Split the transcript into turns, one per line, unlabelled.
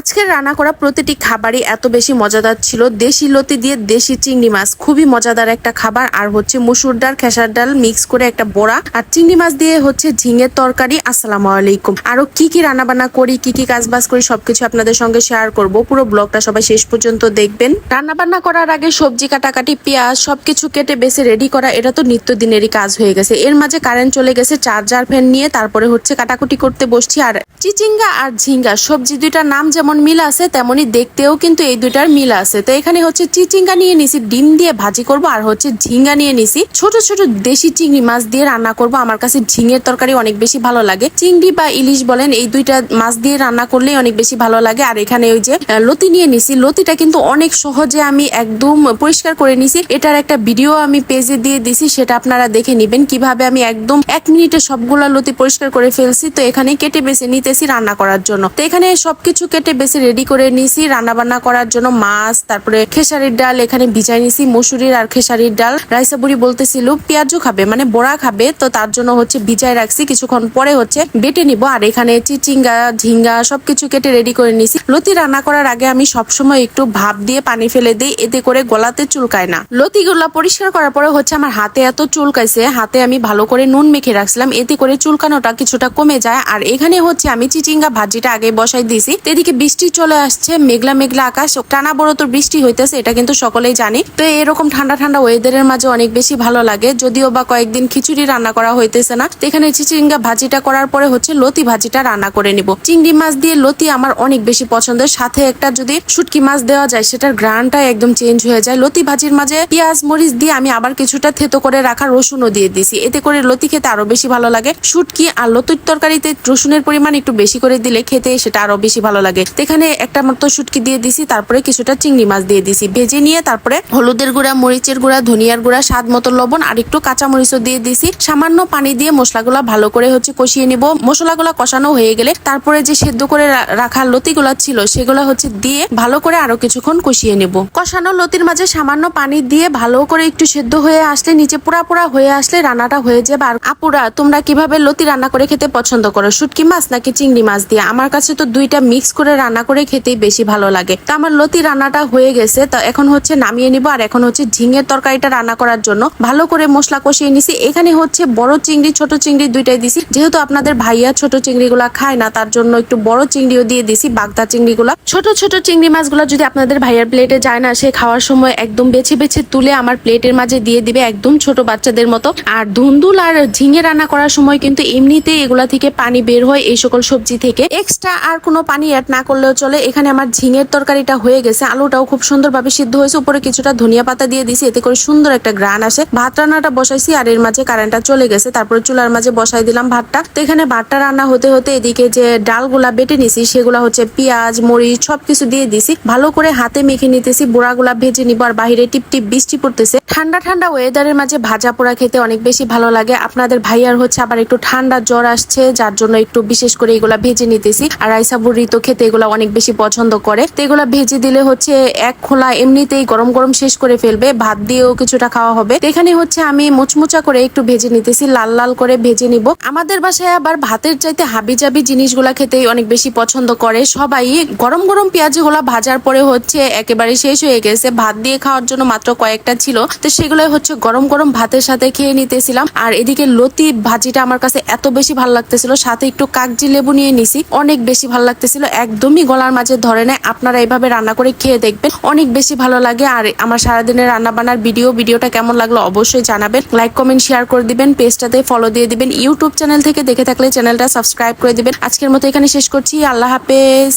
আজকের রান্না করা প্রতিটি খাবারই এত বেশি মজাদার ছিল। দেশি লতি দিয়ে দেশি চিংড়ি মাছ, খুবই মজাদার একটা খাবার। আর হচ্ছে মসুর ডাল, খেসার ডাল মিক্স করে একটা বড়া। আর চিংড়ি মাছ দিয়ে হচ্ছে ঝিঙের তরকারি, আসসালামু আলাইকুম। আরও কি কি রান্না বান্না করি, কি কি কাজ বাজ করি, সবকিছু আপনাদের সঙ্গে শেয়ার করব। পুরো ব্লগটা সবাই শেষ পর্যন্ত দেখবেন। রান্না বান্না করার আগে সবজি কাটাকাটি, পেঁয়াজ সবকিছু কেটে বেছে রেডি করা, এটা তো নিত্যদিনেরই কাজ হয়ে গেছে। এর মাঝে কারেন্ট চলে গেছে চার্জার ফ্যান নিয়ে তারপরে হচ্ছে কাটাকুটি করতে বসছি। আর চিচিঙ্গা আর ঝিঙ্গা, সবজি দুইটার নাম যেমন মিল আছে তেমনি দেখতেও কিন্তু এই দুইটার মিল আছে। তো এখানে হচ্ছে চিচিঙ্গা নিয়ে নিছি, ডিম দিয়ে ভাজি করব, আর হচ্ছে ঝিঙ্গা নিয়ে নিছি। ছোট ছোট দেশি চিংড়ি মাছ দিয়ে রান্না করব। আমার কাছে ঝিঙের তরকারি অনেক বেশি ভালো লাগে। চিংড়ি বা ইলিশ বলেন, এই দুইটা মাছ দিয়ে রান্না করলেই অনেক বেশি ভালো লাগে। আর এখানে ওই যে লতি নিয়ে নিছি। লতিটা কিন্তু অনেক সহজে আমি একদম পরিষ্কার করে নিছি। এটার একটা ভিডিও আমি পেজে দিয়ে দিছি, সেটা আপনারা দেখে নিবেন। কীভাবে আমি একদম এক মিনিটে সবগুলা লতি পরিষ্কার করে ফেলছি। তো এখানে কেটে বেছে নিতেছি রান্না করার জন্য। তো এখানে সবকিছু কেটে বেছে রেডি করে নিছি রান্না বান্না করার জন্য মাছ, তারপরে খেসারির ডাল, এখানে ভিজাই নিছি, মসুরির আর খেসারির ডাল। রাইসা বুড়ি বলতেছিল, পেঁয়াজও খাবে মানে বড়া খাবে। তো তার জন্য হচ্ছে ভিজাই রাখছি, কিছুক্ষণ পরে হচ্ছে বেটে নিব। আর এখানে চিচিঙ্গা, ঝিঙ্গা সবকিছু কেটে রেডি করে নিছি। লতি রান্না করার আগে আমি সবসময় একটু ভাপ দিয়ে পানি ফেলে দিই, এতে করে গলাতে চুলকায় না। লতিগুলা পরিষ্কার করার পরে হচ্ছে আমার হাতে এত চুলকাইছে, হাতে আমি ভালো করে নুন মেখে রাখছিলাম, এতে করে চুলকানোটা কিছুটা কমে যায়। আর এখানে হচ্ছে আমি চিচিঙ্গা ভাজিটা আগে বসাই দিয়েছি এদিকে বৃষ্টি চলে আসছে, মেঘলা মেঘলা আকাশ, টানা বড় তো বৃষ্টি হইতেছে, এটা কিন্তু সকলেই জানি। তো এরকম ঠান্ডা ঠান্ডা ওয়েদারের মাঝে অনেক বেশি ভালো লাগে, যদিও বা কয়েকদিন খিচুড়ি রান্না করা হইতেছে না। এখানে চিচিঙ্গা ভাজিটা করার পরে হচ্ছে লতি ভাজিটা রান্না করে নিব। চিংড়ি মাছ দিয়ে লতি আমার অনেক বেশি পছন্দের, সাথে একটা যদি শুটকি মাছ দেওয়া যায়, সেটার গ্রানটা একদম চেঞ্জ হয়ে যায়। লতি ভাজির মাঝে পেঁয়াজ, মরিচ দিয়ে আমি আবার কিছুটা থেতো করে রাখা রসুনও দিয়ে দিছি। এতে করে লতি খেতে আরও বেশি ভালো লাগে। শুটকি আর লতির তরকারিতে রসুনের পরিমাণ একটু বেশি করে দিলে খেতে সেটা আরও বেশি ভালো লাগে। তো এখানে একটা মতো শুটকি দিয়ে দিছি, তারপরে কিছুটা চিংড়ি মাছ দিয়ে দিছি। ভেজে নিয়ে তারপরে হলুদের গুঁড়া, মরিচের গুঁড়া, ধনিয়ার গুঁড়া, স্বাদ মতো লবণ আর একটু কাঁচা মরিচও দিয়ে দিছি। সামান্য পানি দিয়ে মশলাগুলা ভালো করে হচ্ছে কষিয়ে নিব। মশলাগুলা কষানো হয়ে গেলে তারপরে যে সেদ্ধ করে রাখা লতিগুলা ছিল, সেগুলা হচ্ছে দিয়ে ভালো করে আরও কিছুক্ষণ কষিয়ে নেব। কষানো লতির মাঝে সামান্য পানি দিয়ে ভালো করে একটু সেদ্ধ হয়ে আসলে নিচে পুরা পুরা হয়ে আসলে রান্নাটা হয়ে যাবে। আর আপুরা, তোমরা কীভাবে লতি রান্না করে খেতে পছন্দ করো? শুটকি মাছ নাকি চিংড়ি মাছ দিয়ে? আমার কাছে তো দুইটা মিক্স করে রান্না করে খেতেই বেশি ভালো লাগে। তো আমার লতি রান্নাটা হয়ে গেছে, তো এখন হচ্ছে নামিয়ে নিব, আর এখন হচ্ছে ঝিঙের তরকারিটা রান্না করার জন্য ভালো করে মশলা কষিয়ে নিছি। এখানে হচ্ছে বড় চিংড়ি, ছোট চিংড়ি দুইটাই দিছি। যেহেতু আপনাদের ভাইয়া ছোট চিংড়িগুলা খায় না, তার জন্য একটু বড় চিংড়িও দিয়ে দিছি, বাগদা চিংড়িগুলা। ছোট ছোট চিংড়ি মাছগুলো যদি আপনাদের ভাইয়ার প্লেটে যায় না, সে খাওয়ার সময় একদম বেছে বেছে তুলে আমার প্লেটের মাঝে দিয়ে দিবে একদম ছোট বাচ্চাদের মতো। আর ধুন্দুল আর ঝিঙে রান্না করার সময় কিন্তু এমনিতেই এগুলা থেকে পানি বের হয় এই সকল সবজি থেকে। এক্সট্রা আর কোনো পানি অ্যাড না করলেও চলে। এখানে আমার ঝিঙের তরকারিটা হয়ে গেছে। আলুটাও খুব সুন্দরভাবে সিদ্ধ হয়েছে। উপরে কিছুটা ধনিয়া পাতা দিয়ে দিছি এতে করে সুন্দর একটা গ্রান আসে। ভাত রান্নাটা বসাইছি আর এর মাঝে কারেন্টটা চলে গেছে। তারপরে চুলার মাঝে বসাই দিলাম ভাতটা। তো এখানে ভাতটা রান্না হতে হতে এদিকে যে ডালগুলা বেটে নিছি, সেগুলা হচ্ছে পেঁয়াজ, মরিচ সবকিছু দিয়ে দিছি। ভালো করে হাতে মেখে নিতেছি। বুড়াগুলা ভেজে নিব আর বাহিরে টিপ টিপ বৃষ্টি পড়তেছে। ঠান্ডা ঠান্ডা ওয়েদারের মাঝে ভাজা পোড়া খেতে অনেক বেশি ভালো লাগে। আপনাদের ভাইয়ার হচ্ছে আবার একটু ঠান্ডা জ্বর আসছে, যার জন্য একটু বিশেষ করে এগুলা ভেজে নিতেছি। আর আইসা বুড়ি তো খেতে এগুলা অনেক বেশি পছন্দ করে। তো এগুলা ভেজে দিলে হচ্ছে এক খোলা এমনিতেই গরম গরম শেষ করে ফেলবে, ভাত দিয়েও কিছুটা খাওয়া হবে। এখানে হচ্ছে আমি মুচমুচা করে একটু ভেজে নিতেছি, লাল লাল করে ভেজে নিব। আমাদের বাসায় আবার ভাতের চাইতে হাবি জাবি জিনিসগুলা খেতেই অনেক বেশি পছন্দ করে। সবাই গরম গরম পেঁয়াজগুলা ভাজার পরে হচ্ছে একেবারে শেষ হয়ে গেছে। ভাত দিয়ে খাওয়ার জন্য মাত্র কয়েকটা ছিল। তো সেগুলো হচ্ছে গরম গরম ভাতের সাথে খেয়ে নিতেছিলাম। আর এদিকে লতি ভাজিটা আমার কাছে এত বেশি ভালো লাগতেছিল, সাথে একটু কাগজি লেবু নিয়ে নিছি। অনেক বেশি ভালো লাগতেছিল একদমই গলার মাঝে ধরে নেয়, আপনারা এইভাবে রান্না করে খেয়ে দেখবেন। অনেক বেশি ভালো লাগে। আর আমার সারাদিনের রান্না বান্নার ভিডিও, ভিডিওটা কেমন লাগল অবশ্যই জানাবেন। লাইক কমেন্ট শেয়ার করে দিবেন, পেজটাতে ফলো দিয়ে দিবেন। ইউটিউব চ্যানেল থেকে দেখে থাকলে চ্যানেলটা সাবস্ক্রাইব করে দিবেন। আজকের মতো এখানে শেষ করছি। আল্লাহ হাফেজ।